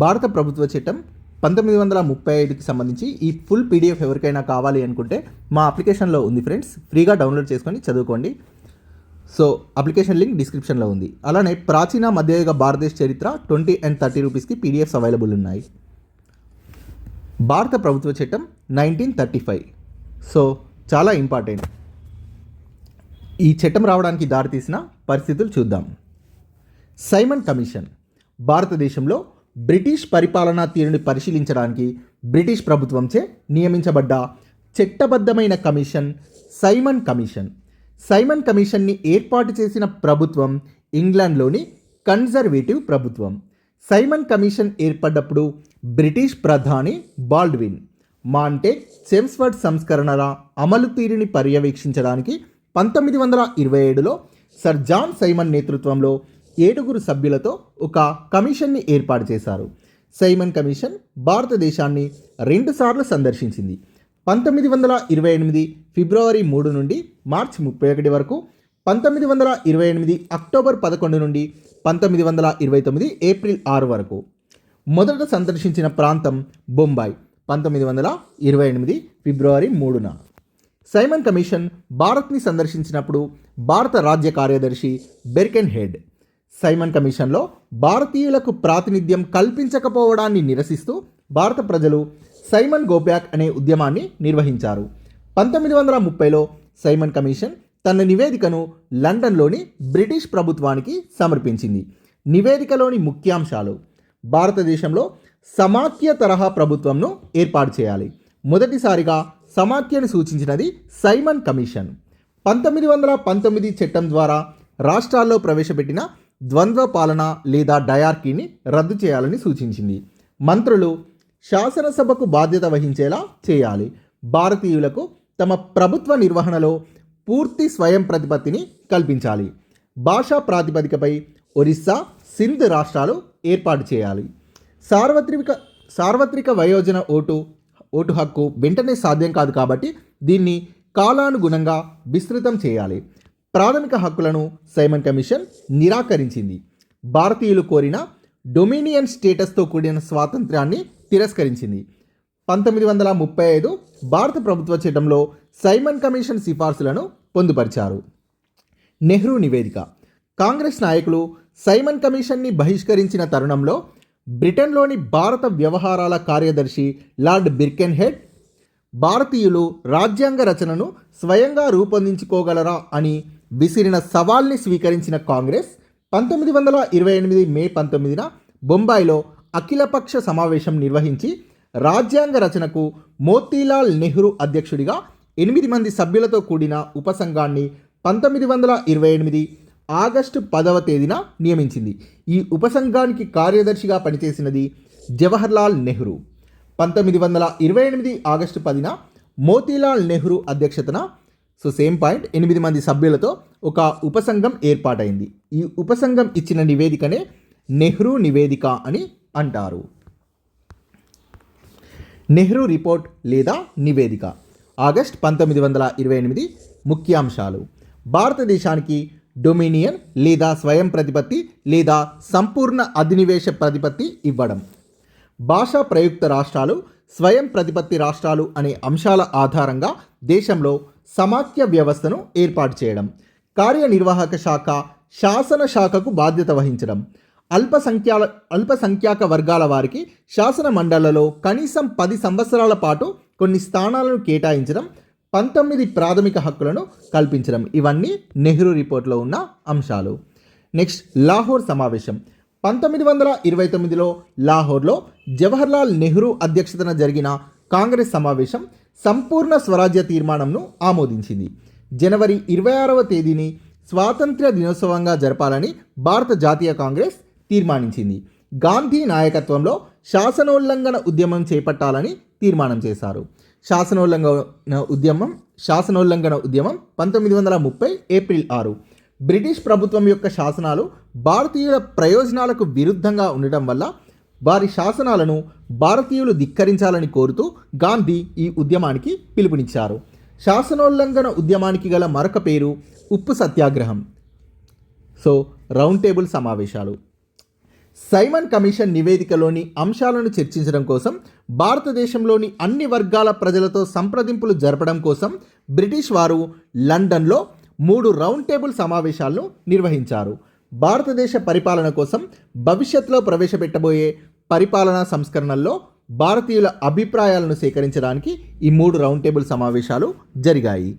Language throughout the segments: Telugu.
భారత ప్రభుత్వ చట్టం పంతొమ్మిది వందల ముప్పై ఐదుకి సంబంధించి ఈ ఫుల్ పీడిఎఫ్ ఎవరికైనా కావాలి అనుకుంటే మా అప్లికేషన్లో ఉంది ఫ్రెండ్స్. ఫ్రీగా డౌన్లోడ్ చేసుకొని చదువుకోండి. సో అప్లికేషన్ లింక్ డిస్క్రిప్షన్లో ఉంది. అలానే ప్రాచీన మధ్యయుగ భారతదేశ చరిత్ర ట్వంటీ అండ్ థర్టీ రూపీస్కి పీడిఎఫ్స్ అవైలబుల్ ఉన్నాయి. భారత ప్రభుత్వ చట్టం నైన్టీన్ థర్టీ ఫైవ్. సో చాలా ఇంపార్టెంట్. ఈ చట్టం రావడానికి దారితీసిన పరిస్థితులు చూద్దాం. సైమన్ కమిషన్ భారతదేశంలో బ్రిటిష్ పరిపాలనా తీరుని పరిశీలించడానికి బ్రిటిష్ ప్రభుత్వంచే నియమించబడ్డ చట్టబద్ధమైన కమిషన్ సైమన్ కమిషన్. సైమన్ కమిషన్ని ఏర్పాటు చేసిన ప్రభుత్వం ఇంగ్లాండ్లోని కన్జర్వేటివ్ ప్రభుత్వం. సైమన్ కమిషన్ ఏర్పడ్డప్పుడు బ్రిటిష్ ప్రధాని బాల్డ్విన్ మాంటే చెమ్స్వర్డ్ సంస్కరణల అమలు తీరుని పర్యవేక్షించడానికి పంతొమ్మిది వందల ఇరవై ఏడులో సర్ జాన్ సైమన్ నేతృత్వంలో ఏడుగురు సభ్యులతో ఒక కమిషన్ని ఏర్పాటు చేశారు. సైమన్ కమిషన్ భారతదేశాన్ని రెండుసార్లు సందర్శించింది. పంతొమ్మిది వందల ఇరవై ఎనిమిది ఫిబ్రవరి మూడు నుండి మార్చి ముప్పై ఒకటి వరకు పంతొమ్మిది వందల ఇరవై ఎనిమిది అక్టోబర్ పదకొండు నుండి పంతొమ్మిది వందల ఇరవై తొమ్మిది ఏప్రిల్ ఆరు వరకు. మొదట సందర్శించిన ప్రాంతం బొంబాయి పంతొమ్మిది వందల ఇరవై ఎనిమిది ఫిబ్రవరి మూడున. సైమన్ కమిషన్ భారత్ని సందర్శించినప్పుడు భారత రాజ్య కార్యదర్శి బెర్కెన్ హెడ్ సైమన్ కమిషన్లో భారతీయులకు ప్రాతినిధ్యం కల్పించకపోవడాన్ని నిరసిస్తూ భారత ప్రజలు సైమన్ గోబ్యాక్ అనే ఉద్యమాన్ని నిర్వహించారు. పంతొమ్మిది వందల ముప్పైలో సైమన్ కమిషన్ తన నివేదికను లండన్లోని బ్రిటిష్ ప్రభుత్వానికి సమర్పించింది. నివేదికలోని ముఖ్యాంశాలు భారతదేశంలో సమాఖ్య తరహా ప్రభుత్వంను ఏర్పాటు చేయాలి. మొదటిసారిగా సమాఖ్యను సూచించినది సైమన్ కమిషన్. పంతొమ్మిది వందల పంతొమ్మిది చట్టం ద్వారా రాష్ట్రాల్లో ప్రవేశపెట్టిన ద్వంద్వ పాలన లేదా డయార్కీని రద్దు చేయాలని సూచించింది. మంత్రులు శాసనసభకు బాధ్యత వహించేలా చేయాలి. భారతీయులకు తమ ప్రభుత్వ నిర్వహణలో పూర్తి స్వయం ప్రతిపత్తిని కల్పించాలి. భాషా ప్రాతిపదికపై ఒరిస్సా సింధ్ రాష్ట్రాలు ఏర్పాటు చేయాలి. సార్వత్రిక సార్వత్రిక వయోజన ఓటు ఓటు హక్కు వెంటనే సాధ్యం కాదు కాబట్టి దీన్ని కాలానుగుణంగా విస్తృతం చేయాలి. ప్రాథమిక హక్కులను సైమన్ కమిషన్ నిరాకరించింది. భారతీయులు కోరిన డొమినియన్ స్టేటస్తో కూడిన స్వాతంత్రాన్ని తిరస్కరించింది. పంతొమ్మిది వందల ముప్పై ఐదు భారత ప్రభుత్వ చట్టంలో సైమన్ కమిషన్ సిఫార్సులను పొందుపరిచారు. నెహ్రూ నివేదిక. కాంగ్రెస్ నాయకులు సైమన్ కమిషన్ని బహిష్కరించిన తరుణంలో బ్రిటన్లోని భారత వ్యవహారాల కార్యదర్శి లార్డ్ బిర్కెన్ హెడ్ భారతీయులు రాజ్యాంగ రచనను స్వయంగా రూపొందించుకోగలరా అని విసిరిన సవాల్ని స్వీకరించిన కాంగ్రెస్ పంతొమ్మిది వందల ఇరవై ఎనిమిది మే పంతొమ్మిదిన బొంబాయిలో అఖిలపక్ష సమావేశం నిర్వహించి రాజ్యాంగ రచనకు మోతీలాల్ నెహ్రూ అధ్యక్షుడిగా ఎనిమిది మంది సభ్యులతో కూడిన ఉపసంఘాన్ని పంతొమ్మిది వందల ఇరవై ఎనిమిది ఆగస్టు పదవ తేదీన నియమించింది. ఈ ఉపసంఘానికి కార్యదర్శిగా పనిచేసినది జవహర్లాల్ నెహ్రూ. పంతొమ్మిది వందల ఇరవై ఎనిమిది ఆగస్టు పదిన మోతీలాల్ నెహ్రూ అధ్యక్షతన సో సేమ్ పాయింట్ ఎనిమిది మంది సభ్యులతో ఒక ఉపసంఘం ఏర్పాటైంది. ఈ ఉపసంఘం ఇచ్చిన నివేదికనే నెహ్రూ నివేదిక అని అంటారు. నెహ్రూ రిపోర్ట్ లేదా నివేదిక? ఆగస్ట్ పంతొమ్మిది వందల ఇరవై ఎనిమిది ముఖ్యాంశాలు. భారతదేశానికి డొమినియన్ లేదా స్వయం ప్రతిపత్తి లేదా సంపూర్ణ అధినివేశ ప్రతిపత్తి ఇవ్వడం. భాషా ప్రయుక్త రాష్ట్రాలు స్వయం ప్రతిపత్తి రాష్ట్రాలు అనే అంశాల ఆధారంగా దేశంలో సమాఖ్య వ్యవస్థను ఏర్పాటు చేయడం కార్యనిర్వాహక శాఖ శాసన శాఖకు బాధ్యత వహించడం. అల్పసంఖ్యాల అల్పసంఖ్యాక వర్గాల వారికి శాసన మండళ్ళలో కనీసం పది సంవత్సరాల పాటు కొన్ని స్థానాలను కేటాయించడం పంతొమ్మిది ప్రాథమిక హక్కులను కల్పించడం. ఇవన్నీ నెహ్రూ రిపోర్ట్లో ఉన్న అంశాలు. నెక్స్ట్ లాహోర్ సమావేశం. పంతొమ్మిది వందల ఇరవై తొమ్మిదిలో లాహోర్లో జవహర్లాల్ నెహ్రూ అధ్యక్షతన జరిగిన కాంగ్రెస్ సమావేశం సంపూర్ణ స్వరాజ్య తీర్మానంను ఆమోదించింది. జనవరి ఇరవై ఆరవ తేదీని స్వాతంత్ర్య దినోత్సవంగా జరపాలని భారత జాతీయ కాంగ్రెస్ తీర్మానించింది. గాంధీ నాయకత్వంలో శాసనోల్లంఘన ఉద్యమం చేపట్టాలని తీర్మానం చేశారు. శాసనోల్లంఘన ఉద్యమం శాసనోల్లంఘన ఉద్యమం పంతొమ్మిది వందల ముప్పై ఏప్రిల్ ఆరు. బ్రిటిష్ ప్రభుత్వం యొక్క శాసనాలు భారతీయుల ప్రయోజనాలకు విరుద్ధంగా ఉండటం వల్ల వారి శాసనాలను భారతీయులు ధిక్కరించాలని కోరుతూ గాంధీ ఈ ఉద్యమానికి పిలుపునిచ్చారు. శాసనోల్లంఘన ఉద్యమానికి గల మరొక పేరు ఉప్పు సత్యాగ్రహం. సో రౌండ్ టేబుల్ సమావేశాలు. సైమన్ కమిషన్ నివేదికలోని అంశాలను చర్చించడం కోసం భారతదేశంలోని అన్ని వర్గాల ప్రజలతో సంప్రదింపులు జరపడం కోసం బ్రిటిష్ వారు లండన్లో మూడు రౌండ్ టేబుల్ సమావేశాలను నిర్వహించారు. భారతదేశ పరిపాలన కోసం భవిష్యత్తులో ప్రవేశపెట్టబోయే పరిపాలనా సంస్కరణల్లో భారతీయుల అభిప్రాయాలను సేకరించడానికి ఈ మూడు రౌండ్ టేబుల్ సమావేశాలు జరిగాయి.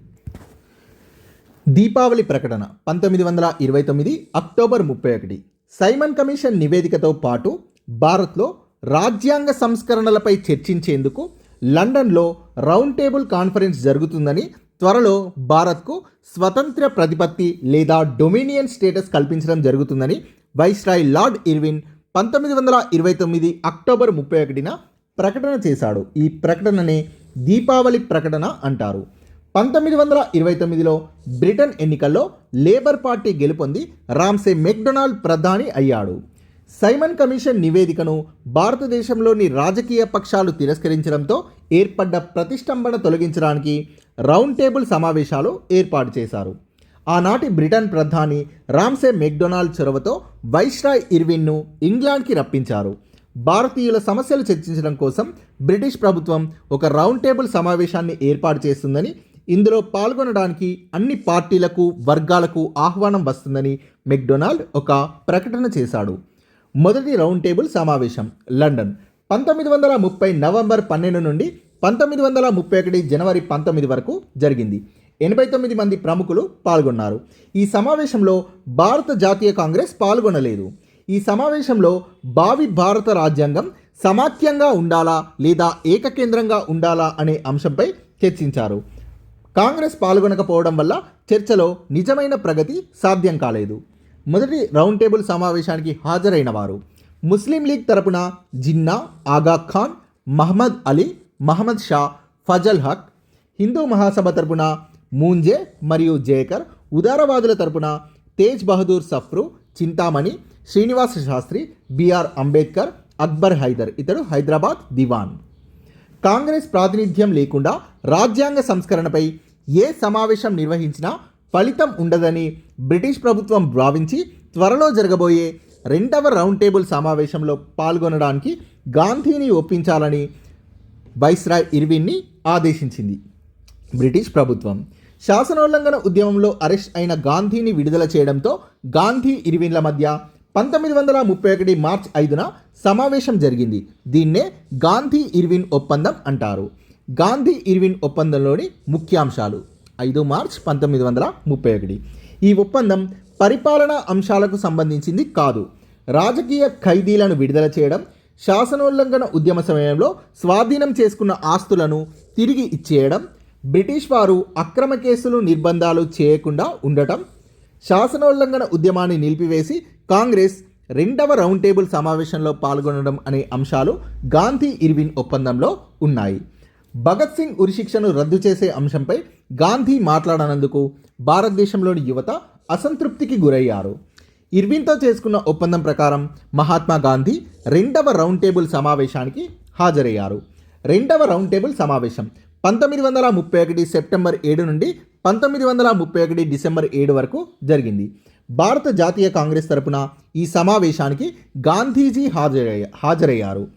దీపావళి ప్రకటన పంతొమ్మిది వందల ఇరవై తొమ్మిది అక్టోబర్ ముప్పై ఒకటి. సైమన్ కమిషన్ నివేదికతో పాటు భారత్లో రాజ్యాంగ సంస్కరణలపై చర్చించేందుకు లండన్లో రౌండ్ టేబుల్ కాన్ఫరెన్స్ జరుగుతుందని త్వరలో భారత్కు స్వతంత్ర ప్రతిపత్తి లేదా డొమినియన్ స్టేటస్ కల్పించడం జరుగుతుందని వైస్రాయ్ లార్డ్ ఇర్విన్ పంతొమ్మిది వందల ఇరవై తొమ్మిది అక్టోబర్ ముప్పై ఒకటిన ప్రకటన చేశాడు. ఈ ప్రకటననే దీపావళి ప్రకటన అంటారు. పంతొమ్మిది వందల ఇరవై తొమ్మిదిలో బ్రిటన్ ఎన్నికల్లో లేబర్ పార్టీ గెలుపొంది రామ్సే మెక్డొనాల్డ్ ప్రధాని అయ్యాడు. సైమన్ కమిషన్ నివేదికను భారతదేశంలోని రాజకీయ పక్షాలు తిరస్కరించడంతో ఏర్పడ్డ ప్రతిష్టంభన తొలగించడానికి రౌండ్ టేబుల్ సమావేశాలు ఏర్పాటు చేశారు. ఆనాటి బ్రిటన్ ప్రధాని రామ్సే మెక్డొనాల్డ్ చొరవతో వైస్రాయ్ ఇర్విన్ను ఇంగ్లాండ్కి రప్పించారు. భారతీయుల సమస్యలు చర్చించడం కోసం బ్రిటిష్ ప్రభుత్వం ఒక రౌండ్ టేబుల్ సమావేశాన్ని ఏర్పాటు చేస్తుందని ఇందులో పాల్గొనడానికి అన్ని పార్టీలకు వర్గాలకు ఆహ్వానం వస్తుందని మెక్డొనాల్డ్ ఒక ప్రకటన చేశాడు. మొదటి రౌండ్ టేబుల్ సమావేశం లండన్. పంతొమ్మిది వందల ముప్పై నవంబర్ పన్నెండు నుండి పంతొమ్మిది వందల ముప్పై ఒకటి జనవరి పంతొమ్మిది వరకు జరిగింది. ఎనభై తొమ్మిది మంది ప్రముఖులు పాల్గొన్నారు. ఈ సమావేశంలో భారత జాతీయ కాంగ్రెస్ పాల్గొనలేదు. ఈ సమావేశంలో భావి భారత రాజ్యాంగం సమాఖ్యంగా ఉండాలా లేదా ఏకకేంద్రంగా ఉండాలా అనే అంశంపై చర్చించారు. కాంగ్రెస్ పాల్గొనకపోవడం వల్ల చర్చలో నిజమైన ప్రగతి సాధ్యం కాలేదు. మొదటి రౌండ్ టేబుల్ సమావేశానికి హాజరైన వారు ముస్లిం లీగ్ తరపున జిన్నా ఆగా ఖాన్ మహమ్మద్ అలీ మహమ్మద్ షా ఫజల్ హక్ హిందూ మహాసభ తరపున మూంజే మరియు జేకర్ ఉదారవాదుల తరపున తేజ్ బహదూర్ సఫ్రు చింతామణి శ్రీనివాస శాస్త్రి బిఆర్ అంబేద్కర్ అక్బర్ హైదర్ ఇతడు హైదరాబాద్ దివాన్. కాంగ్రెస్ ప్రాతినిధ్యం లేకుండా రాజ్యాంగ సంస్కరణపై ఏ సమావేశం నిర్వహించినా ఫలితం ఉండదని బ్రిటిష్ ప్రభుత్వం భావించి త్వరలో జరగబోయే రెండవ రౌండ్ టేబుల్ సమావేశంలో పాల్గొనడానికి గాంధీని ఒప్పించాలని వైస్రాయ్ ఇర్విన్ని ఆదేశించింది. బ్రిటిష్ ప్రభుత్వం శాసనోల్లంఘన ఉద్యమంలో అరెస్ట్ అయిన గాంధీని విడుదల చేయడంతో గాంధీ ఇరివిన్ల మధ్య పంతొమ్మిది వందల ముప్పై ఒకటి మార్చ్ ఐదున సమావేశం జరిగింది. దీన్నే గాంధీ ఇర్విన్ ఒప్పందం అంటారు. గాంధీ ఇర్విన్ ఒప్పందంలోని ముఖ్యాంశాలు ఐదు మార్చ్ పంతొమ్మిది వందల ముప్పై ఒకటి. ఈ ఒప్పందం పరిపాలనా అంశాలకు సంబంధించింది కాదు. రాజకీయ ఖైదీలను విడుదల చేయడం శాసనోల్లంఘన ఉద్యమ సమయంలో స్వాధీనం చేసుకున్న ఆస్తులను తిరిగి ఇచ్చేయడం బ్రిటిష్ వారు అక్రమ కేసులు నిర్బంధాలు చేయకుండా ఉండటం శాసనోల్లంఘన ఉద్యమాన్ని నిలిపివేసి కాంగ్రెస్ రెండవ రౌండ్ టేబుల్ సమావేశంలో పాల్గొనడం అనే అంశాలు గాంధీ ఇర్విన్ ఒప్పందంలో ఉన్నాయి. భగత్ సింగ్ ఉరిశిక్షను రద్దు చేసే అంశంపై గాంధీ మాట్లాడనందుకు భారతదేశంలోని యువత అసంతృప్తికి గురయ్యారు. ఇర్విన్తో చేసుకున్న ఒప్పందం ప్రకారం మహాత్మా గాంధీ రెండవ రౌండ్ టేబుల్ సమావేశానికి హాజరయ్యారు. రెండవ రౌండ్ టేబుల్ సమావేశం పంతొమ్మిది వందల ముప్పై ఒకటి సెప్టెంబర్ ఏడు నుండి పంతొమ్మిది వందల ముప్పై ఒకటి డిసెంబర్ ఏడు వరకు జరిగింది. భారత జాతీయ కాంగ్రెస్ తరపున ఈ సమావేశానికి గాంధీజీ హాజరయ్య హాజరయ్యారు.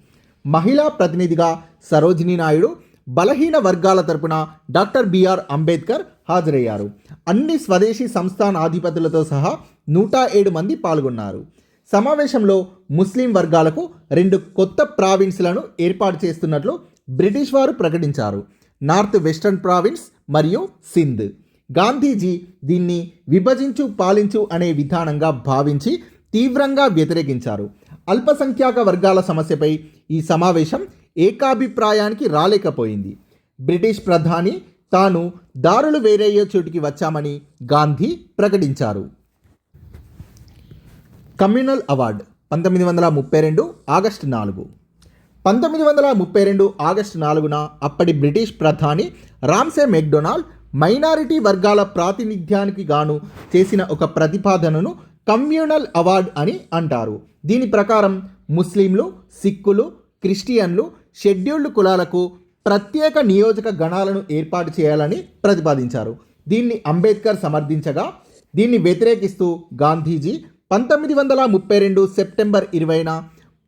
మహిళా ప్రతినిధిగా సరోజినీ నాయుడు బలహీన వర్గాల తరపున డాక్టర్ బిఆర్ అంబేద్కర్ హాజరయ్యారు. అన్ని స్వదేశీ సంస్థాన ఆధిపతులతో సహా నూట ఏడు మంది పాల్గొన్నారు. సమావేశంలో ముస్లిం వర్గాలకు రెండు కొత్త ప్రావిన్స్లను ఏర్పాటు చేస్తున్నట్లు బ్రిటిష్ వారు ప్రకటించారు. నార్త్ వెస్టర్న్ ప్రావిన్స్ మరియు సింధ్. గాంధీజీ దీన్ని విభజించు పాలించు అనే విధానంగా భావించి తీవ్రంగా వ్యతిరేకించారు. అల్పసంఖ్యాక వర్గాల సమస్యపై ఈ సమావేశం ఏకాభిప్రాయానికి రాలేకపోయింది. బ్రిటిష్ ప్రధాని తాను దారులు వేరయ్యే చోటికి వచ్చామని గాంధీ ప్రకటించారు. కమ్యూనల్ అవార్డు పంతొమ్మిది వందల ముప్పై రెండు ఆగస్టు నాలుగు. పంతొమ్మిది వందల ముప్పై రెండు ఆగస్టు నాలుగున అప్పటి బ్రిటిష్ ప్రధాని రామ్సే మెక్డొనాల్డ్ మైనారిటీ వర్గాల ప్రాతినిధ్యానికి గాను చేసిన ఒక ప్రతిపాదనను కమ్యూనల్ అవార్డ్ అని అంటారు. దీని ప్రకారం ముస్లింలు సిక్కులు క్రిస్టియన్లు షెడ్యూల్డ్ కులాలకు ప్రత్యేక నియోజక గణాలను ఏర్పాటు చేయాలని ప్రతిపాదించారు. దీన్ని అంబేద్కర్ సమర్థించగా దీన్ని వ్యతిరేకిస్తూ గాంధీజీ పంతొమ్మిది వందల ముప్పై రెండు సెప్టెంబర్ ఇరవైన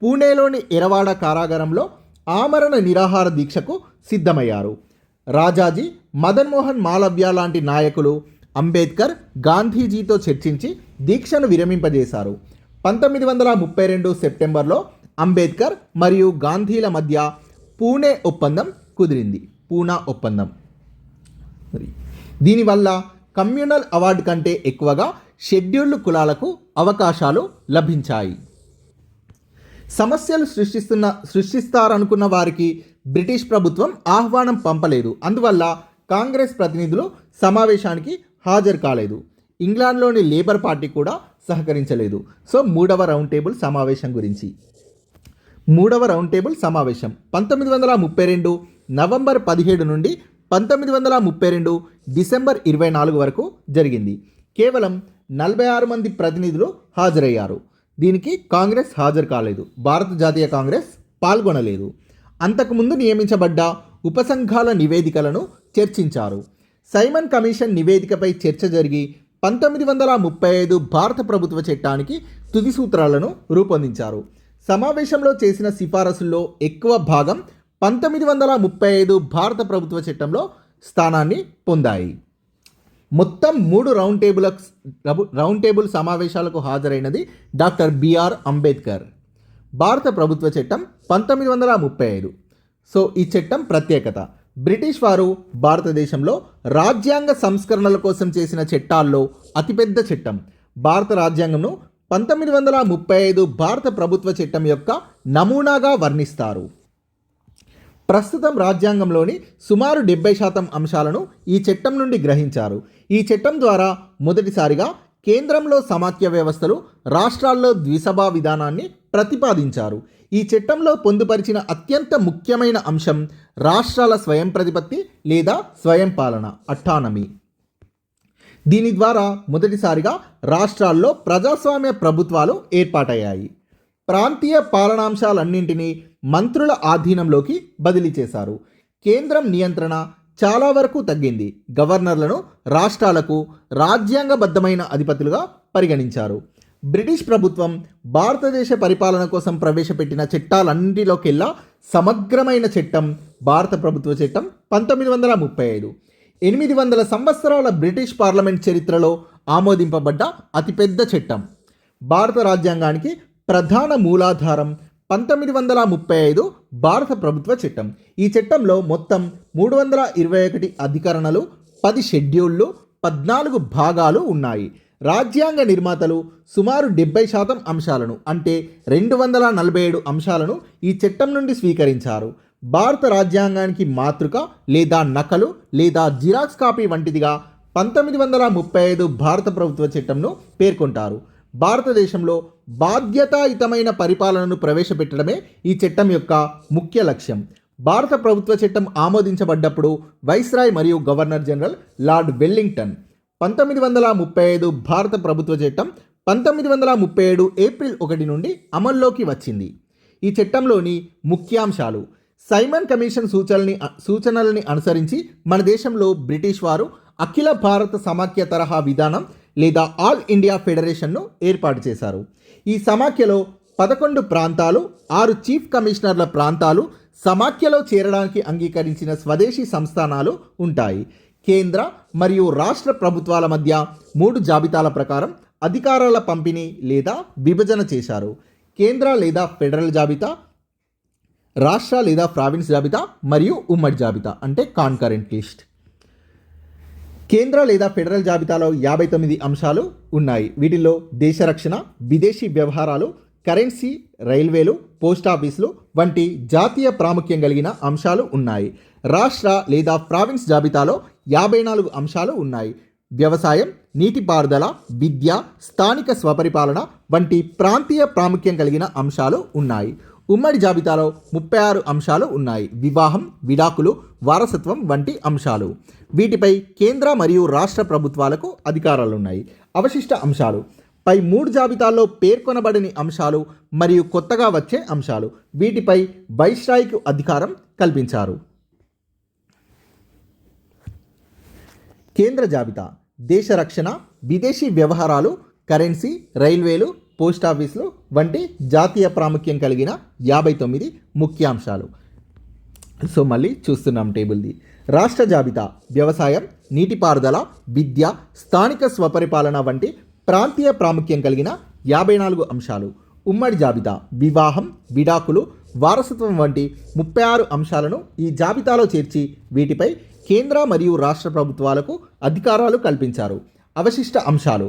పూణేలోని ఎరవాడ కారాగారంలో ఆమరణ నిరాహార దీక్షకు సిద్ధమయ్యారు. రాజాజీ మదన్మోహన్ మాలవ్య లాంటి నాయకులు అంబేద్కర్ గాంధీజీతో చర్చించి దీక్షను విరమింపజేశారు. పంతొమ్మిది వందల ముప్పై రెండు సెప్టెంబర్లో అంబేద్కర్ మరియు గాంధీల మధ్య పూణే ఒప్పందం కుదిరింది. పూనా ఒప్పందం. మరి దీనివల్ల కమ్యూనల్ అవార్డు కంటే ఎక్కువగా షెడ్యూల్డ్ కులాలకు అవకాశాలు లభించాయి. సమస్యలు సృష్టిస్తున్న సృష్టిస్తారనుకున్న వారికి బ్రిటిష్ ప్రభుత్వం ఆహ్వానం పంపలేదు. అందువల్ల కాంగ్రెస్ ప్రతినిధులు సమావేశానికి హాజరు కాలేదు. ఇంగ్లాండ్లోని లేబర్ పార్టీ కూడా సహకరించలేదు. సో మూడవ రౌండ్ టేబుల్ సమావేశం గురించి. మూడవ రౌండ్ టేబుల్ సమావేశం. పంతొమ్మిది వందల ముప్పై రెండు నవంబర్ పదిహేడు నుండి పంతొమ్మిది వందల ముప్పై రెండు డిసెంబర్ ఇరవై నాలుగు వరకు జరిగింది. కేవలం నలభై ఆరు మంది ప్రతినిధులు హాజరయ్యారు. దీనికి కాంగ్రెస్ హాజరు కాలేదు. భారత జాతీయ కాంగ్రెస్ పాల్గొనలేదు. అంతకుముందు నియమించబడ్డ ఉపసంఘాల నివేదికలను చర్చించారు. సైమన్ కమిషన్ నివేదికపై చర్చ జరిగి పంతొమ్మిది వందల ముప్పై ఐదు భారత ప్రభుత్వ చట్టానికి తుది సూత్రాలను రూపొందించారు. సమావేశంలో చేసిన సిఫారసుల్లో ఎక్కువ భాగం పంతొమ్మిది వందల ముప్పై ఐదు భారత ప్రభుత్వ చట్టంలో స్థానాన్ని పొందాయి. మొత్తం మూడు రౌండ్ టేబుల్ రౌండ్ టేబుల్ సమావేశాలకు హాజరైనది డాక్టర్ బిఆర్ అంబేద్కర్. భారత ప్రభుత్వ చట్టం పంతొమ్మిది వందల ముప్పై ఐదు. సో ఈ చట్టం ప్రత్యేకత. బ్రిటిష్ వారు భారతదేశంలో రాజ్యాంగ సంస్కరణల కోసం చేసిన చట్టాల్లో అతిపెద్ద చట్టం. భారత రాజ్యాంగంను పంతొమ్మిది వందల ముప్పై ఐదు భారత ప్రభుత్వ చట్టం యొక్క నమూనాగా వర్ణిస్తారు. ప్రస్తుతం రాజ్యాంగంలోని సుమారు డెబ్బై శాతం అంశాలను ఈ చట్టం నుండి గ్రహించారు. ఈ చట్టం ద్వారా మొదటిసారిగా కేంద్రంలో సమాఖ్య వ్యవస్థలు రాష్ట్రాల్లో ద్విసభా విధానాన్ని ప్రతిపాదించారు. ఈ చట్టంలో పొందుపరిచిన అత్యంత ముఖ్యమైన అంశం రాష్ట్రాల స్వయం ప్రతిపత్తి లేదా స్వయం పాలన అటానమీ దీని ద్వారా మొదటిసారిగా రాష్ట్రాల్లో ప్రజాస్వామ్య ప్రభుత్వాలు ఏర్పాటయ్యాయి. ప్రాంతీయ పాలనాంశాలన్నింటినీ మంత్రుల ఆధీనంలోకి బదిలీ చేశారు. కేంద్రం నియంత్రణ చాలా వరకు తగ్గింది. గవర్నర్లను రాష్ట్రాలకు రాజ్యాంగబద్ధమైన అధిపతులుగా పరిగణించారు. బ్రిటిష్ ప్రభుత్వం భారతదేశ పరిపాలన కోసం ప్రవేశపెట్టిన చట్టాలన్నింటిలోకెల్లా సమగ్రమైన చట్టం భారత ప్రభుత్వ చట్టం పంతొమ్మిది వందల ముప్పై ఐదు. ఎనిమిది వందల సంవత్సరాల బ్రిటిష్ పార్లమెంట్ చరిత్రలో ఆమోదింపబడ్డ అతిపెద్ద చట్టం. భారత రాజ్యాంగానికి ప్రధాన మూలాధారం పంతొమ్మిది వందల ముప్పై ఐదు భారత ప్రభుత్వ చట్టం. ఈ చట్టంలో మొత్తం మూడు వందల ఇరవై ఒకటి అధికరణలు పది షెడ్యూళ్ళు పద్నాలుగు భాగాలు ఉన్నాయి. రాజ్యాంగ నిర్మాతలు సుమారు డెబ్బై శాతం అంశాలను అంటే రెండు వందల నలభై ఏడు అంశాలను ఈ చట్టం నుండి స్వీకరించారు. భారత రాజ్యాంగానికి మాతృక లేదా నకలు లేదా జిరాక్స్ కాపీ వంటిదిగా పంతొమ్మిది వందల ముప్పై ఐదు భారత ప్రభుత్వ చట్టంను పేర్కొంటారు. భారతదేశంలో బాధ్యతాయుతమైన పరిపాలనను ప్రవేశపెట్టడమే ఈ చట్టం యొక్క ముఖ్య లక్ష్యం. భారత ప్రభుత్వ చట్టం ఆమోదించబడ్డప్పుడు వైస్రాయ్ మరియు గవర్నర్ జనరల్ లార్డ్ వెల్లింగ్టన్ పంతొమ్మిది వందల ముప్పై ఐదు భారత ప్రభుత్వ చట్టం పంతొమ్మిది వందల ముప్పై ఏడు ఏప్రిల్ ఒకటి నుండి అమల్లోకి వచ్చింది. ఈ చట్టంలోని ముఖ్యాంశాలు సైమన్ కమిషన్ సూచనల్ని సూచనలని అనుసరించి మన దేశంలో బ్రిటిష్ వారు అఖిల భారత సమాఖ్య తరహా విధానం లేదా ఆల్ ఇండియా ఫెడరేషన్ను ఏర్పాటు చేశారు. ఈ సమాఖ్యలో పదకొండు ప్రాంతాలు ఆరు చీఫ్ కమిషనర్ల ప్రాంతాలు సమాఖ్యలో చేరడానికి అంగీకరించిన స్వదేశీ సంస్థానాలు ఉంటాయి. కేంద్ర మరియు రాష్ట్ర ప్రభుత్వాల మధ్య మూడు జాబితాల ప్రకారం అధికారాల పంపిణీ లేదా విభజన చేశారు. కేంద్ర లేదా ఫెడరల్ జాబితా రాష్ట్ర లేదా ప్రావిన్స్ జాబితా మరియు ఉమ్మడి జాబితా అంటే కాన్కరెంట్ లిస్ట్. కేంద్ర లేదా ఫెడరల్ జాబితాలో యాభై తొమ్మిది అంశాలు ఉన్నాయి. వీటిల్లో దేశ రక్షణ విదేశీ వ్యవహారాలు కరెన్సీ రైల్వేలు పోస్టాఫీసులు వంటి జాతీయ ప్రాముఖ్యం కలిగిన అంశాలు ఉన్నాయి. రాష్ట్ర లేదా ప్రావిన్స్ జాబితాలో యాభై నాలుగు అంశాలు ఉన్నాయి. వ్యవసాయం నీటిపారుదల విద్య స్థానిక స్వపరిపాలన వంటి ప్రాంతీయ ప్రాముఖ్యం కలిగిన అంశాలు ఉన్నాయి. ఉమ్మడి జాబితాలో ముప్పై ఆరు అంశాలు ఉన్నాయి. వివాహం విడాకులు వారసత్వం వంటి అంశాలు. వీటిపై కేంద్ర మరియు రాష్ట్ర ప్రభుత్వాలకు అధికారాలు ఉన్నాయి అవశిష్ట అంశాలు. పై మూడు జాబితాల్లో పేర్కొనబడని అంశాలు మరియు కొత్తగా వచ్చే అంశాలు. వీటిపై వైస్రాయ్కు అధికారం కల్పించారు. కేంద్ర జాబితా. దేశ రక్షణ విదేశీ వ్యవహారాలు కరెన్సీ రైల్వేలు పోస్ట్ ఆఫీసులు వంటి జాతీయ ప్రాముఖ్యం కలిగిన యాభై తొమ్మిది ముఖ్యాంశాలు. సో మళ్ళీ చూస్తున్నాం టేబుల్ది రాష్ట్ర జాబితా వ్యవసాయం నీటిపారుదల విద్య స్థానిక స్వపరిపాలన వంటి ప్రాంతీయ ప్రాముఖ్యం కలిగిన యాభై నాలుగు అంశాలు. ఉమ్మడి జాబితా వివాహం విడాకులు వారసత్వం వంటి ముప్పై ఆరు అంశాలను ఈ జాబితాలో చేర్చి వీటిపై కేంద్ర మరియు రాష్ట్ర ప్రభుత్వాలకు అధికారాలు కల్పించారు. అవశిష్ట అంశాలు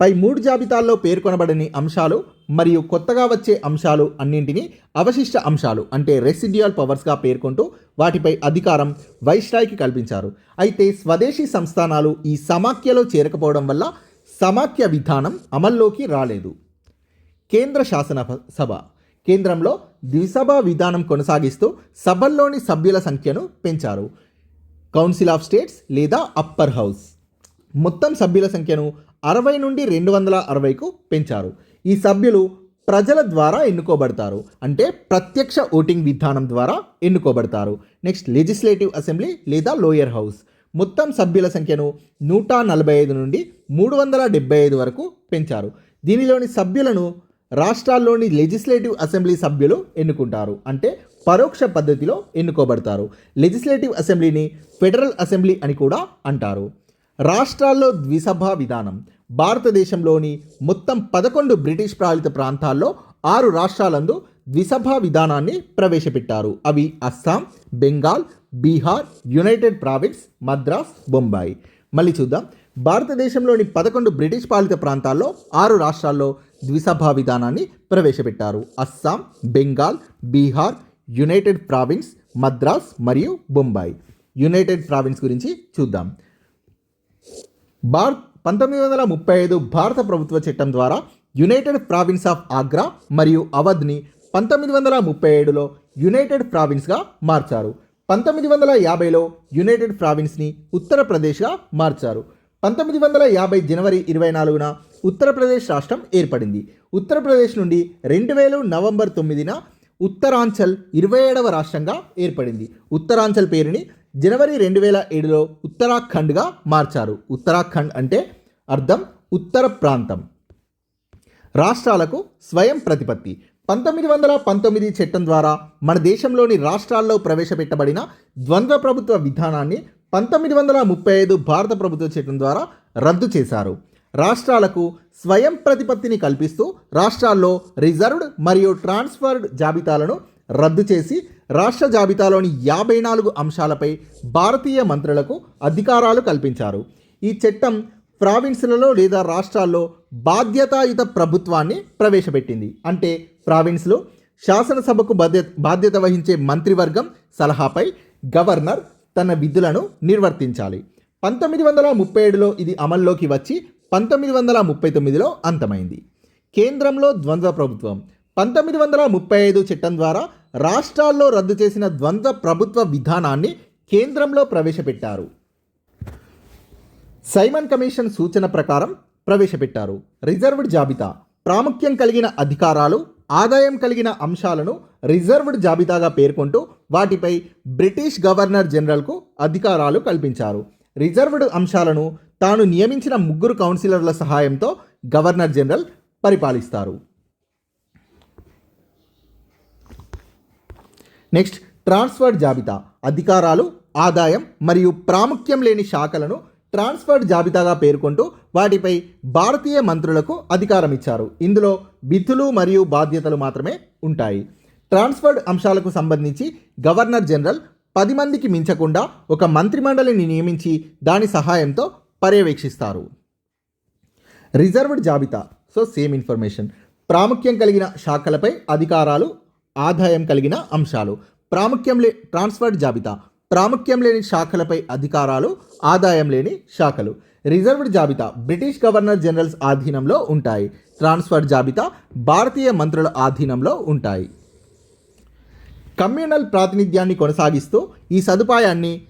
పై మూడు జాబితాల్లో పేర్కొనబడని అంశాలు మరియు కొత్తగా వచ్చే అంశాలు అన్నింటినీ అవశిష్ట అంశాలు అంటే రెసిడ్యువల్ పవర్స్గా పేర్కొంటూ వాటిపై అధికారం వైస్రాయ్కి కల్పించారు. అయితే స్వదేశీ సంస్థానాలు ఈ సమాఖ్యలో చేరకపోవడం వల్ల సమాఖ్య విధానం అమల్లోకి రాలేదు. కేంద్ర శాసన సభ కేంద్రంలో ద్విసభ విధానం కొనసాగిస్తూ సభల్లోని సభ్యుల సంఖ్యను పెంచారు. కౌన్సిల్ ఆఫ్ స్టేట్స్ లేదా అప్పర్ హౌస్. మొత్తం సభ్యుల సంఖ్యను అరవై నుండి రెండు వందల అరవైకు పెంచారు. ఈ సభ్యులు ప్రజల ద్వారా ఎన్నుకోబడతారు. అంటే ప్రత్యక్ష ఓటింగ్ విధానం ద్వారా ఎన్నుకోబడతారు. నెక్స్ట్ లెజిస్లేటివ్ అసెంబ్లీ లేదా లోయర్ హౌస్. మొత్తం సభ్యుల సంఖ్యను నూట నలభై ఐదు నుండి మూడు వందల డెబ్బై ఐదు వరకు పెంచారు. దీనిలోని సభ్యులను రాష్ట్రాల్లోని లెజిస్లేటివ్ అసెంబ్లీ సభ్యులు ఎన్నుకుంటారు. అంటే పరోక్ష పద్ధతిలో ఎన్నుకోబడతారు. లెజిస్లేటివ్ అసెంబ్లీని ఫెడరల్ అసెంబ్లీ అని కూడా అంటారు. రాష్ట్రాల్లో ద్విసభా విధానం భారతదేశంలోని మొత్తం పదకొండు బ్రిటిష్ పాలిత ప్రాంతాల్లో ఆరు రాష్ట్రాలందు ద్విసభా విధానాన్ని ప్రవేశపెట్టారు. అవి అస్సాం బెంగాల్ బీహార్ యునైటెడ్ ప్రావిన్స్ మద్రాస్ బొంబాయి. మళ్ళీ చూద్దాం. భారతదేశంలోని పదకొండు బ్రిటిష్ పాలిత ప్రాంతాల్లో ఆరు రాష్ట్రాల్లో ద్విసభా విధానాన్ని ప్రవేశపెట్టారు. అస్సాం బెంగాల్ బీహార్ యునైటెడ్ ప్రావిన్స్ మద్రాస్ మరియు బొంబాయి. యునైటెడ్ ప్రావిన్స్ గురించి చూద్దాం. భారత్ పంతొమ్మిది వందల ముప్పై ఐదు భారత ప్రభుత్వ చట్టం ద్వారా యునైటెడ్ ప్రావిన్స్ ఆఫ్ ఆగ్రా మరియు అవధ్ని పంతొమ్మిది వందల ముప్పై ఏడులో యునైటెడ్ ప్రావిన్స్గా మార్చారు. పంతొమ్మిది వందల యాభైలో యునైటెడ్ ప్రావిన్స్ని ఉత్తరప్రదేశ్గా మార్చారు. పంతొమ్మిది వందల యాభై జనవరి ఇరవై నాలుగున ఉత్తరప్రదేశ్ రాష్ట్రం ఏర్పడింది. ఉత్తరప్రదేశ్ నుండి రెండు వేలు నవంబర్ తొమ్మిదిన ఉత్తరాంచల్ ఇరవై ఏడవ రాష్ట్రంగా ఏర్పడింది. ఉత్తరాంచల్ పేరుని జనవరి రెండు వేల ఏడులో ఉత్తరాఖండ్గా మార్చారు. ఉత్తరాఖండ్ అంటే అర్థం ఉత్తర ప్రాంతం. రాష్ట్రాలకు స్వయం ప్రతిపత్తి. పంతొమ్మిది వందల పంతొమ్మిది చట్టం ద్వారా మన దేశంలోని రాష్ట్రాల్లో ప్రవేశపెట్టబడిన ద్వంద్వ ప్రభుత్వ విధానాన్ని పంతొమ్మిది వందల ముప్పై ఐదు భారత ప్రభుత్వ చట్టం ద్వారా రద్దు చేశారు. రాష్ట్రాలకు స్వయం ప్రతిపత్తిని కల్పిస్తూ రాష్ట్రాల్లో రిజర్వ్డ్ మరియు ట్రాన్స్ఫర్డ్ జాబితాలను రద్దు చేసి రాష్ట్ర జాబితాలోని యాభై నాలుగు అంశాలపై భారతీయ మంత్రులకు అధికారాలు కల్పించారు. ఈ చట్టం ప్రావిన్స్లలో లేదా రాష్ట్రాల్లో బాధ్యతాయుత ప్రభుత్వాన్ని ప్రవేశపెట్టింది. అంటే ప్రావిన్స్లో శాసనసభకు బాధ్యత బాధ్యత వహించే మంత్రివర్గం సలహాపై గవర్నర్ తన విధులను నిర్వర్తించాలి. పంతొమ్మిది వందల ముప్పై ఏడులో ఇది అమల్లోకి వచ్చి పంతొమ్మిది వందల ముప్పై తొమ్మిదిలో అంతమైంది. కేంద్రంలో ద్వంద్వ ప్రభుత్వం. పంతొమ్మిది వందల ముప్పై ఐదు చట్టం ద్వారా రాష్ట్రాల్లో రద్దు చేసిన ద్వంద్వ ప్రభుత్వ విధానాన్ని కేంద్రంలో ప్రవేశపెట్టారు. సైమన్ కమిషన్ సూచన ప్రకారం ప్రవేశపెట్టారు. రిజర్వ్డ్ జాబితా. ప్రాముఖ్యం కలిగిన అధికారాలు ఆదాయం కలిగిన అంశాలను రిజర్వ్డ్ జాబితాగా పేర్కొంటూ వాటిపై బ్రిటిష్ గవర్నర్ జనరల్కు అధికారాలు కల్పించారు. రిజర్వ్డ్ అంశాలను తాను నియమించిన ముగ్గురు కౌన్సిలర్ల సహాయంతో గవర్నర్ జనరల్ పరిపాలిస్తారు. నెక్స్ట్ ట్రాన్స్ఫర్డ్ జాబితా. అధికారాలు ఆదాయం మరియు ప్రాముఖ్యం లేని శాఖలను ట్రాన్స్ఫర్డ్ జాబితాగా పేర్కొంటూ వాటిపై భారతీయ మంత్రులకు అధికారం ఇచ్చారు. ఇందులో విధులు మరియు బాధ్యతలు మాత్రమే ఉంటాయి. ట్రాన్స్ఫర్డ్ అంశాలకు సంబంధించి గవర్నర్ జనరల్ పది మందికి మించకుండా ఒక మంత్రిమండలిని నియమించి దాని సహాయంతో పర్యవేక్షిస్తారు. రిజర్వ్డ్ జాబితా. So same information. ప్రాముఖ్యం కలిగిన శాఖలపై అధికారాలు ఆదాయం కలిగిన అంశాలు. ప్రాముఖ్యం లే ట్రాన్స్ఫర్డ్ జాబితా. ప్రాముఖ్యం లేని శాఖలపై అధికారాలు ఆదాయం లేని శాఖలు. రిజర్వ్డ్ జాబితా బ్రిటిష్ గవర్నర్ జనరల్స్ ఆధీనంలో ఉంటాయి. ట్రాన్స్ఫర్డ్ జాబితా భారతీయ మంత్రుల ఆధీనంలో ఉంటాయి. కమ్యూనల్ ప్రాతినిధ్యాన్ని కొనసాగిస్తూ ఈ సదుపాయాన్ని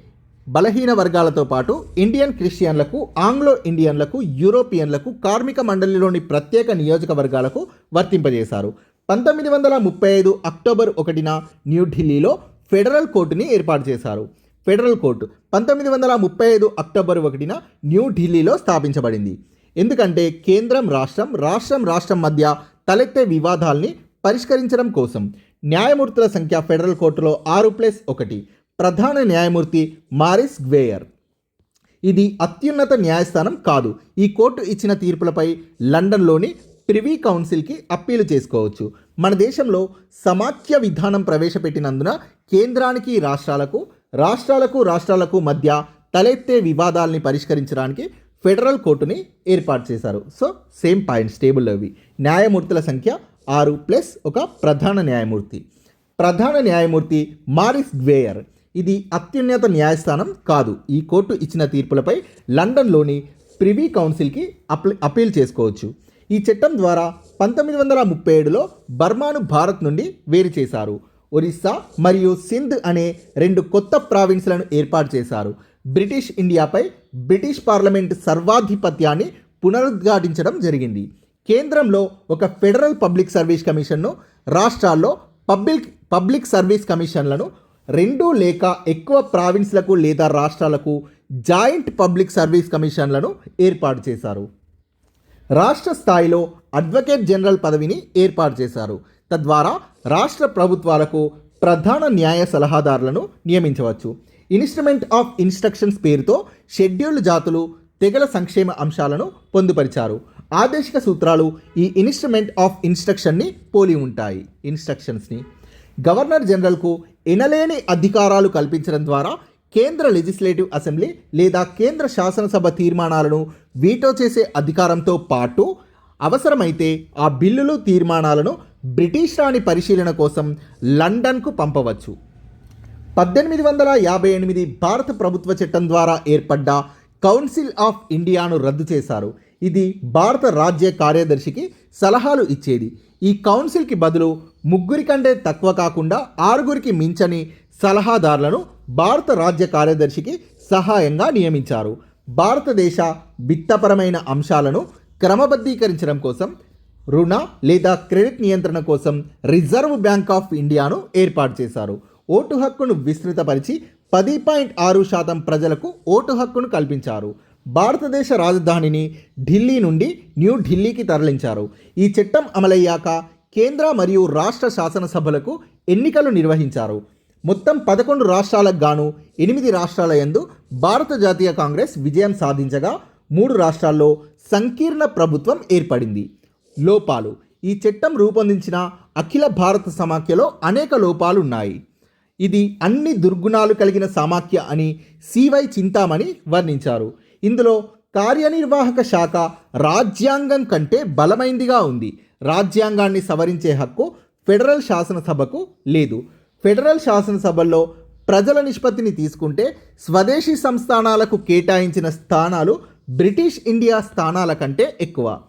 బలహీన వర్గాలతో పాటు ఇండియన్ క్రిస్టియన్లకు ఆంగ్లో ఇండియన్లకు యూరోపియన్లకు కార్మిక మండలిలోని ప్రత్యేక నియోజకవర్గాలకు వర్తింపజేశారు. పంతొమ్మిది వందల ముప్పై ఐదు అక్టోబర్ ఒకటిన న్యూఢిల్లీలో ఫెడరల్ కోర్టుని ఏర్పాటు చేశారు. ఫెడరల్ కోర్టు పంతొమ్మిది వందల ముప్పై ఐదు అక్టోబర్ ఒకటిన న్యూఢిల్లీలో స్థాపించబడింది. ఎందుకంటే కేంద్రం రాష్ట్రం రాష్ట్రం రాష్ట్రం మధ్య తలెత్తే వివాదాల్ని పరిష్కరించడం కోసం న్యాయమూర్తుల సంఖ్య ఫెడరల్ కోర్టులో ఆరు ప్లస్ ఒకటి. ప్రధాన న్యాయమూర్తి మారిస్ గ్వేయర్. ఇది అత్యున్నత న్యాయస్థానం కాదు. ఈ కోర్టు ఇచ్చిన తీర్పులపై లండన్లోని ప్రివీ కౌన్సిల్కి అప్పీలు చేసుకోవచ్చు. మన దేశంలో సమాఖ్య విధానం ప్రవేశపెట్టినందున కేంద్రానికి రాష్ట్రాలకు రాష్ట్రాలకు రాష్ట్రాలకు మధ్య తలెత్తే వివాదాల్ని పరిష్కరించడానికి ఫెడరల్ కోర్టుని ఏర్పాటు చేశారు. సో సేమ్ పాయింట్స్ టేబుల్లో ఇవి. న్యాయమూర్తుల సంఖ్య ఆరు ప్లస్ ఒక ప్రధాన న్యాయమూర్తి. ప్రధాన న్యాయమూర్తి మారిస్ గ్వేయర్. ఇది అత్యున్నత న్యాయస్థానం కాదు. ఈ కోర్టు ఇచ్చిన తీర్పులపై లండన్లోని ప్రివీ కౌన్సిల్కి అప్లి అప్పీల్ చేసుకోవచ్చు. ఈ చట్టం ద్వారా పంతొమ్మిది వందల ముప్పై ఏడులో బర్మాను భారత్ నుండి వేరు చేశారు. ఒరిస్సా మరియు సింధ్ అనే రెండు కొత్త ప్రావిన్స్లను ఏర్పాటు చేశారు. బ్రిటిష్ ఇండియాపై బ్రిటిష్ పార్లమెంట్ సర్వాధిపత్యాన్ని పునరుద్ఘాటించడం జరిగింది. కేంద్రంలో ఒక ఫెడరల్ పబ్లిక్ సర్వీస్ కమిషన్ను రాష్ట్రాల్లో పబ్లిక్ పబ్లిక్ సర్వీస్ కమిషన్లను రెండు లేక ఎక్కువ ప్రావిన్స్లకు లేదా రాష్ట్రాలకు జాయింట్ పబ్లిక్ సర్వీస్ కమిషన్లను ఏర్పాటు చేశారు. రాష్ట్ర స్థాయిలో అడ్వకేట్ జనరల్ పదవిని ఏర్పాటు చేశారు. తద్వారా రాష్ట్ర ప్రభుత్వాలకు ప్రధాన న్యాయ సలహాదారులను నియమించవచ్చు. ఇన్స్ట్రుమెంట్ ఆఫ్ ఇన్స్ట్రక్షన్స్ పేరుతో షెడ్యూల్డ్ జాతులు తెగల సంక్షేమ అంశాలను పొందుపరిచారు. ఆదేశిక సూత్రాలు ఈ ఇన్స్ట్రుమెంట్ ఆఫ్ ఇన్స్ట్రక్షన్ని పోలి ఉంటాయి. ఇన్స్ట్రక్షన్స్ని గవర్నర్ జనరల్కు ఎనలేని అధికారాలు కల్పించడం ద్వారా కేంద్ర లెజిస్లేటివ్ అసెంబ్లీ లేదా కేంద్ర శాసనసభ తీర్మానాలను వీటో చేసే అధికారంతో పాటు అవసరమైతే ఆ బిల్లులు తీర్మానాలను బ్రిటిష్ రాణి పరిశీలన కోసం లండన్కు పంపవచ్చు. పద్దెనిమిది వందల యాభై ఎనిమిది భారత ప్రభుత్వ చట్టం ద్వారా ఏర్పడ్డ కౌన్సిల్ ఆఫ్ ఇండియాను రద్దు చేశారు. ఇది భారత రాజ్య కార్యదర్శికి సలహాలు ఇచ్చేది. ఈ కౌన్సిల్కి బదులు ముగ్గురి కంటే తక్కువ కాకుండా ఆరుగురికి మించని సలహాదారులను భారత రాజ్య కార్యదర్శికి సహాయంగా నియమించారు. భారతదేశ విత్తపరమైన అంశాలను క్రమబద్ధీకరించడం కోసం రుణ లేదా క్రెడిట్ నియంత్రణ కోసం రిజర్వ్ బ్యాంక్ ఆఫ్ ఇండియాను ఏర్పాటు చేశారు. ఓటు హక్కును విస్తృతపరిచి పది పాయింట్ ఆరు శాతం ప్రజలకు ఓటు హక్కును కల్పించారు. భారతదేశ రాజధానిని ఢిల్లీ నుండి న్యూ ఢిల్లీకి తరలించారు. ఈ చట్టం అమలయ్యాక కేంద్ర మరియు రాష్ట్ర శాసనసభలకు ఎన్నికలు నిర్వహించారు. మొత్తం పదకొండు రాష్ట్రాలకు గాను ఎనిమిది రాష్ట్రాల యందు భారత జాతీయ కాంగ్రెస్ విజయం సాధించగా మూడు రాష్ట్రాల్లో సంకీర్ణ ప్రభుత్వం ఏర్పడింది. లోపాలు. ఈ చట్టం రూపొందించిన అఖిల భారత సమాఖ్యలో అనేక లోపాలు ఉన్నాయి ఇది అన్ని దుర్గుణాలు కలిగిన సమాఖ్య అని సివై చింతామణి వర్ణించారు. ఇందులో కార్యనిర్వాహక శాఖ రాజ్యాంగం కంటే బలమైందిగా ఉంది. రాజ్యాంగాన్ని సవరించే హక్కు ఫెడరల్ శాసనసభకు లేదు. ఫెడరల్ శాసనసభల్లో ప్రజల నిష్పత్తిని తీసుకుంటే స్వదేశీ సంస్థానాలకు కేటాయించిన స్థానాలు బ్రిటిష్ ఇండియా స్థానాల కంటే ఎక్కువ.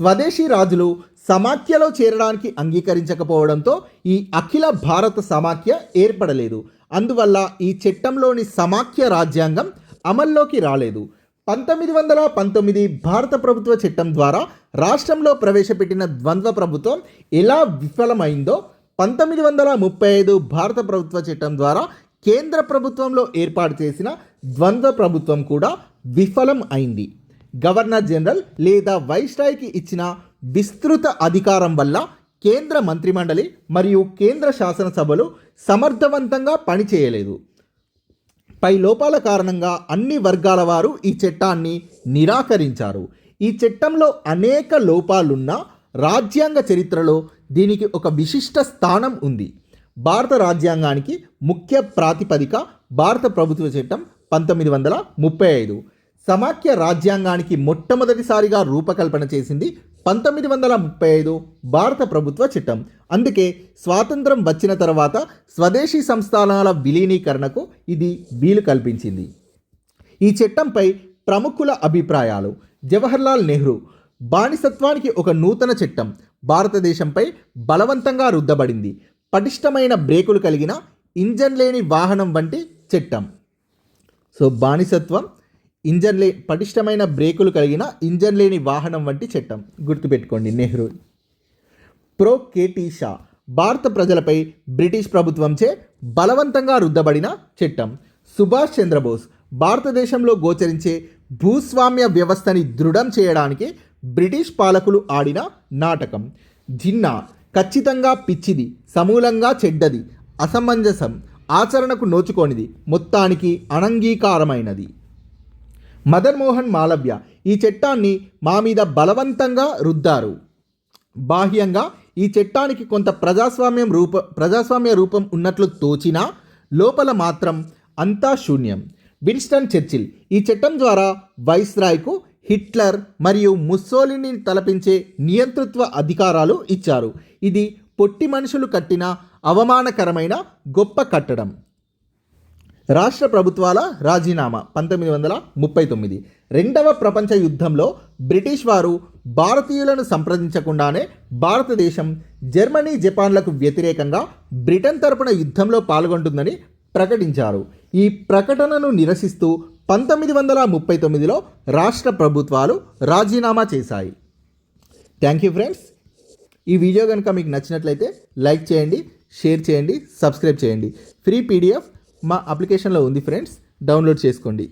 స్వదేశీ రాజులు సమాఖ్యలో చేరడానికి అంగీకరించకపోవడంతో ఈ అఖిల భారత సమాఖ్య ఏర్పడలేదు. అందువల్ల ఈ చట్టంలోని సమాఖ్య రాజ్యాంగం అమల్లోకి రాలేదు. పంతొమ్మిది వందల పంతొమ్మిది భారత ప్రభుత్వ చట్టం ద్వారా రాష్ట్రంలో ప్రవేశపెట్టిన ద్వంద్వ ప్రభుత్వం ఎలా విఫలమైందో పంతొమ్మిది వందల ముప్పై ఐదు భారత ప్రభుత్వ చట్టం ద్వారా కేంద్ర ప్రభుత్వంలో ఏర్పాటు చేసిన ద్వంద్వ ప్రభుత్వం కూడా విఫలం అయింది. గవర్నర్ జనరల్ లేదా వైస్రాయ్కి ఇచ్చిన విస్తృత అధికారం వల్ల కేంద్ర మంత్రిమండలి మరియు కేంద్ర శాసనసభలు సమర్థవంతంగా పనిచేయలేదు. పై లోపాల కారణంగా అన్ని వర్గాల వారు ఈ చట్టాన్ని నిరాకరించారు. ఈ చట్టంలో అనేక లోపాలున్నా రాజ్యాంగ చరిత్రలో దీనికి ఒక విశిష్ట స్థానం ఉంది. భారత రాజ్యాంగానికి ముఖ్య ప్రాతిపదిక భారత ప్రభుత్వ చట్టం పంతొమ్మిది వందల ముప్పై ఐదు. సమాఖ్య రాజ్యాంగానికి మొట్టమొదటిసారిగా రూపకల్పన చేసింది పంతొమ్మిది వందల ముప్పై ఐదు భారత ప్రభుత్వ చట్టం. అందుకే స్వాతంత్రం వచ్చిన తర్వాత స్వదేశీ సంస్థానాల విలీనీకరణకు ఇది వీలు కల్పించింది. ఈ చట్టంపై ప్రముఖుల అభిప్రాయాలు. జవహర్లాల్ నెహ్రూ బానిసత్వానికి ఒక నూతన చట్టం. భారతదేశంపై బలవంతంగా రుద్దబడింది. పటిష్టమైన బ్రేకులు కలిగిన ఇంజన్ లేని వాహనం వంటి చట్టం. సో బానిసత్వం ఇంజన్ లే పటిష్టమైన బ్రేకులు కలిగిన ఇంజన్ లేని వాహనం వంటి చట్టం. గుర్తుపెట్టుకోండి నెహ్రూ. ప్రో కేటీ షా భారత ప్రజలపై బ్రిటిష్ ప్రభుత్వంచే బలవంతంగా రుద్దబడిన చట్టం. సుభాష్ చంద్రబోస్ భారతదేశంలో గోచరించే భూస్వామ్య వ్యవస్థని దృఢం చేయడానికి బ్రిటిష్ పాలకులు ఆడిన నాటకం. జిన్నా ఖచ్చితంగా పిచ్చిది సమూలంగా చెడ్డది అసమంజసం ఆచరణకు నోచుకోనిది మొత్తానికి అనంగీకారమైనది. మదన్మోహన్ మాలవ్య ఈ చట్టాన్ని మా మీద బలవంతంగా రుద్దారు. బాహ్యంగా ఈ చట్టానికి కొంత ప్రజాస్వామ్యం రూప ప్రజాస్వామ్య రూపం ఉన్నట్లు తోచినా లోపల మాత్రం అంతా శూన్యం. విన్స్టన్ చర్చిల్ ఈ చట్టం ద్వారా వైస్రాయ్కు హిట్లర్ మరియు ముస్సోలిని తలపించే నియంతృత్వ అధికారాలు ఇచ్చారు. ఇది పొట్టి మనుషులు కట్టిన అవమానకరమైన గొప్ప కట్టడం. రాష్ట్ర ప్రభుత్వాల రాజీనామా పంతొమ్మిది వందల ముప్పై తొమ్మిది. రెండవ ప్రపంచ యుద్ధంలో బ్రిటిష్ వారు భారతీయులను సంప్రదించకుండానే భారతదేశం జర్మనీ జపాన్లకు వ్యతిరేకంగా బ్రిటన్ తరపున యుద్ధంలో పాల్గొంటుందని ప్రకటించారు. ఈ ప్రకటనను నిరసిస్తూ పంతొమ్మిది వందల ముప్పై తొమ్మిదిలో రాష్ట్ర ప్రభుత్వాలు రాజీనామా చేశాయి. థ్యాంక్ యూ ఫ్రెండ్స్ ఈ వీడియో కనుక మీకు నచ్చినట్లయితే లైక్ చేయండి షేర్ చేయండి సబ్స్క్రైబ్ చేయండి. ఫ్రీ పీడిఎఫ్ మా అప్లికేషన్లో ఉంది ఫ్రెండ్స్ డౌన్లోడ్ చేసుకోండి.